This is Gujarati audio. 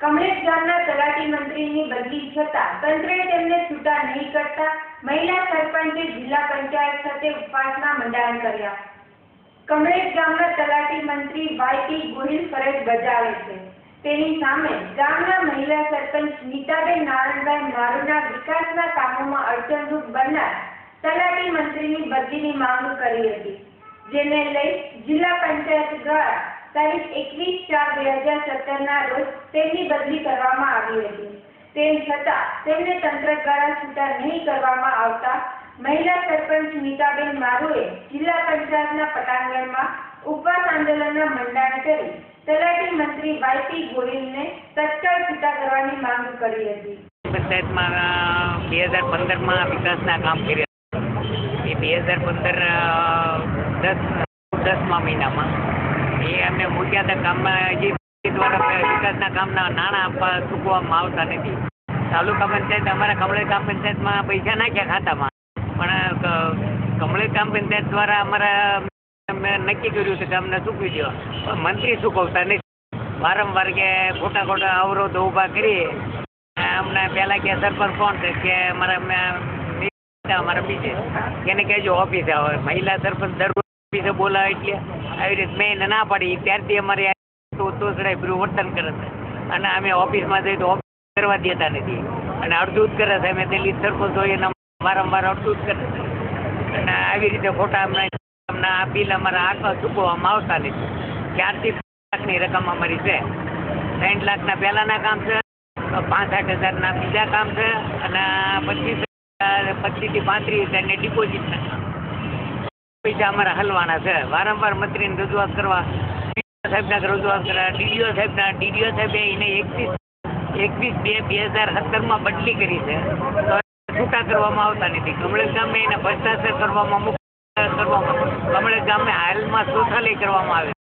કમલેશ ગામના તલાટી મંત્રીની બદલી છતાં તંત્રે તેમને છૂટા નહીં કરતા મહિલા સરપંચે જિલ્લા પંચાયત ખાતે ઉપવાસના મંડાણ કર્યા. કમલેશ ગામના તલાટી મંત્રી વાયપી ગોહિલ ફરજ બજાવે છે. તેની સામે ગામના મહિલા સરપંચ નીતાબેન નારાયણભાઈ મારુના વિકાસના કામોમાં અડચણરૂપ બનનાર તલાટી મંત્રીની બદલીની માંગ કરી હતી, જેને લઈ જિલ્લા પંચાયત દ્વારા તારીખ એકવીસ ચાર બે હજાર સત્તરના રોજ તેમની બદલી કરવામાં આવી હતી. તેમ છતાં તેમને તંત્ર દ્વારા છૂટા નહીં કરવામાં આવતા મહિલા સરપંચ નીતાબેન મારુએ જિલ્લા પંચાયતના પટાંગણમાં ઉપવાસ આંદોલનના મંડાણ કરી તલાટી મંત્રી વાયપી ગોહિલને તત્કાળ છૂટા કરવાની માંગ કરી હતી. પંચાયતમાં બે હજાર પંદરમાં વિકાસના કામ કર્યા. એ બે હજાર પંદર દસ, દસમા મહિનામાં એ અમે મૂક્યા હતા કામમાં વિકાસના કામના નાણાં આપવા ચૂકવવામાં આવતા નથી. તાલુકા પંચાયત, અમારા કમળે ગ્રામ પંચાયતમાં પૈસા નાખ્યા ખાતામાં. પણ કમળે ગ્રામ પંચાયત દ્વારા અમારા નક્કી કર્યું છે કે અમને ચૂકવી દો. પણ મંત્રી ચૂકવતા નથી. વારંવાર કે ખોટા ખોટા અવરોધો ઊભા કરી અમને પહેલાં કે સરપંચ કોણ છે? કે અમારા અમારા બીજે. એને કહેજો ઓફિસે આવે મહિલા સરપંચ દરરોજ ઓફિસે બોલાવે એટલે. આવી રીતે મેં ના પાડી. ત્યારથી અમારે તોસડાય બધું વર્તન કરે છે. અને અમે ઓફિસમાં જઈએ તો ઓફિસ કરવા દેતા નથી. અને અડધું જ કરે છે. અમે દિલ્હી સરપંચ હોય એને વારંવાર અડધું જ કરે છે. અને આવી રીતે ખોટા અમને આ બિલ અમારા હાથમાં ચૂકવવામાં આવતા નથી. ચારથી લાખની રકમ અમારી છે. સાઠ લાખના પહેલાંના કામ છે. પાંસઠ હજારના બીજા કામ છે. અને પચીસ પચીસથી પાંત્રીસ હજારની ડિપોઝિટના કામ પૈસા અમારા હલવાના છે. વારંવાર મંત્રીને રજૂઆત કરવા સાહેબના રજૂઆત કરવા, ડીડીઓ સાહેબના, ડીડીઓ સાહેબે એને એકવીસ એકવીસ બે બે હજાર સત્તરમાં બદલી કરી છે. તો છૂટા કરવામાં આવતા નથી. કમળેશ ગામે એને ભ્રષ્ટાચાર કરવામાં મુક્ત કરવામાં કમળેશ ગામે હાલમાં શૌચાલય કરવામાં આવે